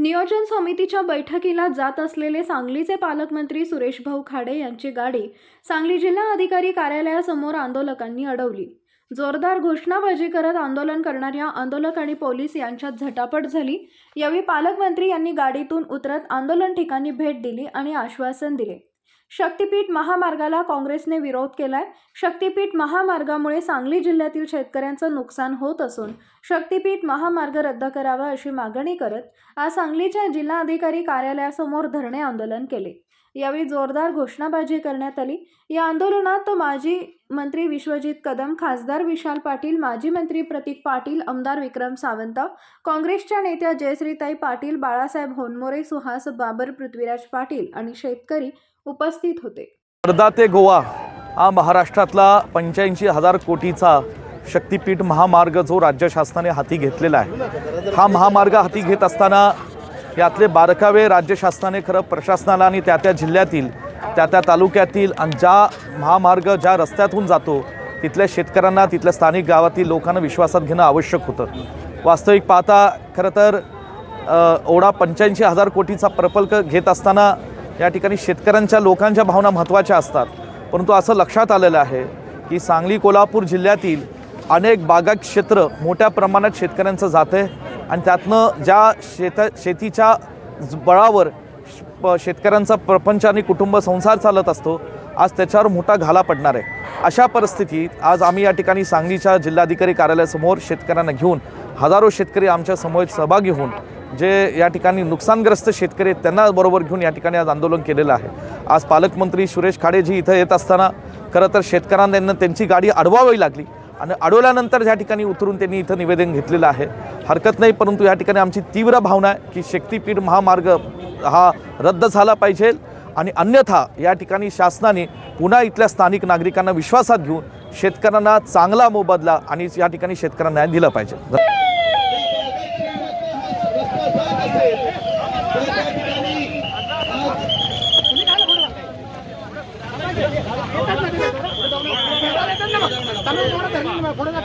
नियोजन समितीच्या बैठकीला जात असलेले सांगलीचे पालकमंत्री सुरेश भाऊ खाडे यांची गाडी सांगली जिल्हा अधिकारी कार्यालयासमोर आंदोलकांनी अडवली. जोरदार घोषणाबाजी करत आंदोलन करणाऱ्या आंदोलक आणि पोलीस यांच्यात झटापट झाली. यावेळी पालकमंत्री यांनी गाडीतून उतरत आंदोलन ठिकाणी भेट दिली आणि आश्वासन दिले. शक्तीपीठ महामार्गाला काँग्रेसने विरोध केलाय. शक्तीपीठ महामार्गामुळे सांगली जिल्ह्यातील शेतकऱ्यांचं नुकसान होत असून शक्तीपीठ महामार्ग रद्द करावा अशी मागणी करत आज सांगलीच्या जिल्हाधिकारी कार्यालयासमोर धरणे आंदोलन केले. यावेळी जोरदार घोषणाबाजी करण्यात आली. या आंदोलनात माजी मंत्री विश्वजित कदम खासदार विशाल पाटील माजी मंत्री प्रतीक पाटील आमदार विक्रम सावंत काँग्रेसच्या नेत्या जयश्रीताई पाटील बाळासाहेब होनमोरे सुहास बाबर पृथ्वीराज पाटील आणि शेतकरी उपस्थित होते. वर्धा ते गोवा हा महाराष्ट्रातला पंच्याऐंशी हजार कोटीचा शक्तीपीठ महामार्ग जो राज्य शासनाने हाती घेतलेला आहे. हा महामार्ग हाती घेत असताना यातले बारकावे राज्य शासनाने खरं प्रशासनाला आणि त्या त्या जिल्ह्यातील त्या त्या तालुक्यातील आणि ज्या महामार्ग ज्या रस्त्यातून जातो तिथल्या शेतकऱ्यांना तिथल्या स्थानिक गावातील लोकांना विश्वासात घेणं आवश्यक होतं. वास्तविक पाहता खरं तर ओढा पंच्याऐंशी हजार कोटीचा प्रकल्प घेत असताना या ठिकाणी शेतकऱ्यांच्या लोकांच्या भावना महत्त्वाच्या असतात. परंतु असं लक्षात आलेलं आहे की सांगली कोल्हापूर जिल्ह्यातील अनेक बागा क्षेत्र मोठ्या प्रमाणात शेतकऱ्यांचं जातं आहे. आणि त्यातनं ज्या शेत शेतीच्या ज- बळावर प- शेतकऱ्यांचा प्रपंच आणि कुटुंब संसार चालत असतो आज त्याच्यावर मोठा घाला पडणार आहे. अशा परिस्थितीत आज आम्ही या ठिकाणी सांगलीच्या जिल्हाधिकारी कार्यालयासमोर शेतकऱ्यांना घेऊन हजारो शेतकरी आमच्यासमोर सहभागी होऊन जे या ठिकाणी नुकसानग्रस्त शेतकरी आहेत त्यांना बरोबर घेऊन या ठिकाणी आज आंदोलन केलेलं आहे. आज पालकमंत्री सुरेश खाडेजी इथं येत असताना खरं तर शेतकऱ्यांना त्यांची गाडी अडवावी लागली. आणि अडवल्यानंतर या ठिकाणी उतरून त्यांनी इथं निवेदन घेतलेलं आहे हरकत नाही परंतु या ठिकाणी आमची तीव्र भावना आहे की शक्तीपीठ महामार्ग हा रद्द झाला पाहिजे आणि अन्यथा या ठिकाणी शासनाने पुन्हा इथल्या स्थानिक नागरिकांना विश्वासात घेऊन शेतकऱ्यांना चांगला मोबदला आणि या ठिकाणी शेतकऱ्यांना दिला पाहिजे. தமிழ் கூட கொடுங்க